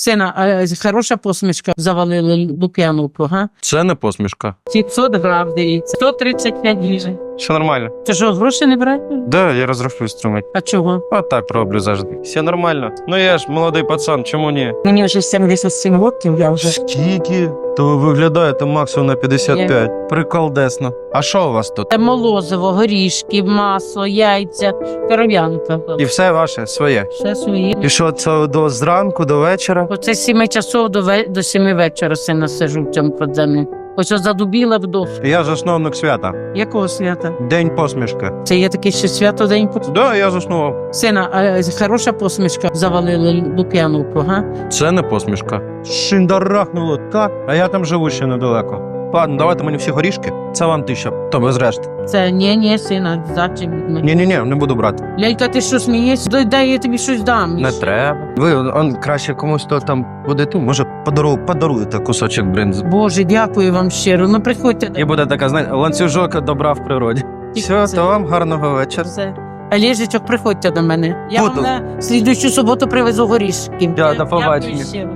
Сина, а хороша посмішка завалили Лук'яновку, га? Це не посмішка. 500 грам, дивіться. 135 гривень. Все нормально. Ти що, гроші не брати? Да, я розрахуюсь тримати. А чого? А так роблю завжди. Все нормально. Ну я ж молодий пацан, чому ні? Мені вже 77 років, я вже. Скільки? То ви виглядаєте максимум на 55. Приколдесно. А що у вас тут? Це молозиво, горішки, масло, яйця, коров'янка. І все ваше своє. Все своє. І що це до зранку, до вечора? Оце з 7 часов до, ве- до 7 вечора сина сижу в цьому подземі. Ось ось задубіла вдох. Я засновник свята. Якого свята? День посмішки. Це є таке ще свято день посмішки? Да, я заснував. Сина, а хороша посмішка завалили Лук'яновку, га? Це не посмішка. Шиндарахнуло так, а я там живу ще недалеко. Ладно, давайте мені всі горішки. Це вам тисяча, то без решти. Це ні, ні, сина, зачем від мене. Ні, ні, ні, не буду брати. Лялька, ти що смієшся? Дай, дай я тобі щось дам. Не треба. Ви он краще комусь то там буде ту, може подару, подаруєте кусочок бринзи. Боже, дякую вам щиро. Ну приходьте. І буде така, знаєте, ланцюжок добра в природі. Все, Це- то вам гарного вечора. Все. Олежечок, приходьте до мене. Я Буду. вам на слідуючу суботу привезу горішки. Да, до побачення. Щиро.